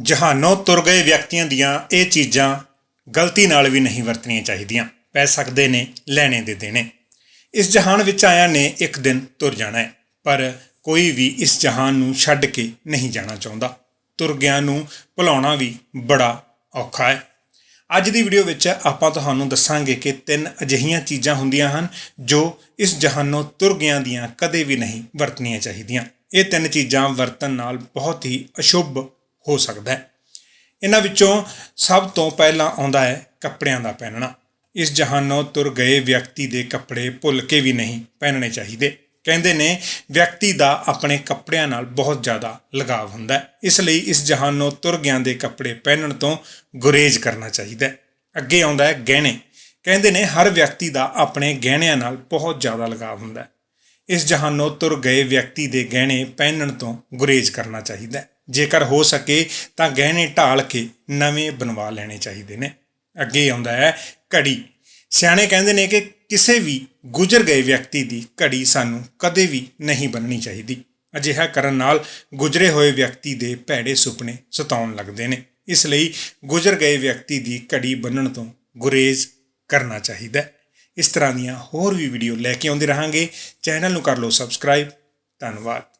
ਜਹਾਨੋਂ ਤੁਰ ਗਏ ਵਿਅਕਤੀਆਂ ਦੀਆਂ ਇਹ ਚੀਜ਼ਾਂ ਗਲਤੀ ਨਾਲ ਵੀ ਨਹੀਂ ਵਰਤਣੀਆਂ ਚਾਹੀਦੀਆਂ। ਪੈ ਸਕਦੇ ਨੇ, ਲੈਣੇ ਦੇ ਦੇਣੇ। ਇਸ ਜਹਾਨ ਵਿੱਚ ਆਇਆ ਨੇ ਇੱਕ ਦਿਨ ਤੁਰ ਜਾਣਾ ਹੈ, ਪਰ ਕੋਈ ਵੀ ਇਸ ਜਹਾਨ ਨੂੰ ਛੱਡ ਕੇ ਨਹੀਂ ਜਾਣਾ ਚਾਹੁੰਦਾ। ਤੁਰ ਗਿਆ ਨੂੰ ਭੁਲਾਉਣਾ ਵੀ ਬੜਾ ਔਖਾ ਹੈ। ਅੱਜ ਦੀ ਵੀਡੀਓ ਵਿੱਚ ਆਪਾਂ ਤੁਹਾਨੂੰ ਦੱਸਾਂਗੇ ਕਿ ਤਿੰਨ ਅਜਿਹੀਆਂ ਚੀਜ਼ਾਂ ਹੁੰਦੀਆਂ ਹਨ, ਜੋ ਇਸ ਜਹਾਨੋਂ ਤੁਰ ਗਿਆਂ ਦੀਆਂ ਕਦੇ ਵੀ ਨਹੀਂ ਵਰਤਣੀਆਂ ਚਾਹੀਦੀਆਂ। ਇਹ ਤਿੰਨ ਚੀਜ਼ਾਂ ਵਰਤਣ ਨਾਲ ਬਹੁਤ ਹੀ ਅਸ਼ੁਭ ਹੋ ਸਕਦਾ ਹੈ। ਇਹਨਾਂ ਵਿੱਚੋਂ ਸਭ ਤੋਂ ਪਹਿਲਾਂ ਆਉਂਦਾ ਹੈ ਕੱਪੜਿਆਂ ਦਾ ਪਹਿਨਣਾ। ਇਸ ਜਹਾਨੋਂ ਤੁਰ ਗਏ ਵਿਅਕਤੀ ਦੇ ਕੱਪੜੇ ਭੁੱਲ ਕੇ ਵੀ ਨਹੀਂ ਪਹਿਨਣੇ ਚਾਹੀਦੇ। ਕਹਿੰਦੇ ਨੇ ਵਿਅਕਤੀ ਦਾ ਆਪਣੇ ਕੱਪੜਿਆਂ ਨਾਲ ਬਹੁਤ ਜ਼ਿਆਦਾ ਲਗਾਵ ਹੁੰਦਾ ਹੈ। ਇਸ ਲਈ ਇਸ ਜਹਾਨੋਂ ਤੁਰ ਗਿਆਂ ਦੇ ਕੱਪੜੇ ਪਹਿਨਣ ਤੋਂ ਗੁਰੇਜ਼ ਕਰਨਾ ਚਾਹੀਦਾ ਹੈ। ਅੱਗੇ ਆਉਂਦਾ ਹੈ ਗਹਿਣੇ। ਕਹਿੰਦੇ ਨੇ ਹਰ ਵਿਅਕਤੀ ਦਾ ਆਪਣੇ ਗਹਿਣਿਆਂ ਨਾਲ ਬਹੁਤ ਜ਼ਿਆਦਾ ਲਗਾਵ ਹੁੰਦਾ ਹੈ। ਇਸ ਜਹਾਨੋਂ ਤੁਰ ਗਏ ਵਿਅਕਤੀ ਦੇ ਗਹਿਣੇ ਪਹਿਨਣ ਤੋਂ ਗੁਰੇਜ਼ ਕਰਨਾ ਚਾਹੀਦਾ ਹੈ। ਜੇਕਰ ਹੋ ਸਕੇ ਤਾਂ ਗਹਿਣੇ ਢਾਲ ਕੇ ਨਵੇਂ ਬਣਵਾ ਲੈਣੇ ਚਾਹੀਦੇ ਨੇ। ਅੱਗੇ ਆਉਂਦਾ ਹੈ ਘੜੀ। ਸਿਆਣੇ ਕਹਿੰਦੇ ਨੇ ਕਿ ਕਿਸੇ ਵੀ ਗੁਜ਼ਰ ਗਏ ਵਿਅਕਤੀ ਦੀ ਘੜੀ ਸਾਨੂੰ ਕਦੇ ਵੀ ਨਹੀਂ ਬੰਨਣੀ ਚਾਹੀਦੀ। ਅਜਿਹਾ ਕਰਨ ਨਾਲ ਗੁਜ਼ਰੇ ਹੋਏ ਵਿਅਕਤੀ ਦੇ ਭੈੜੇ ਸੁਪਨੇ ਸਤਾਉਣ ਲੱਗਦੇ ਨੇ। ਇਸ ਲਈ ਗੁਜ਼ਰ ਗਏ ਵਿਅਕਤੀ ਦੀ ਘੜੀ ਬੰਨਣ ਤੋਂ ਗੁਰੇਜ਼ ਕਰਨਾ ਚਾਹੀਦਾ ਇਸ ਤਰ੍ਹਾਂ ਦੀਆਂ ਹੋਰ ਵੀ ਵੀਡੀਓ ਲੈ ਕੇ ਆਉਂਦੇ ਰਹਾਂਗੇ। ਚੈਨਲ ਨੂੰ ਕਰ ਲਓ ਸਬਸਕ੍ਰਾਈਬ। ਧੰਨਵਾਦ।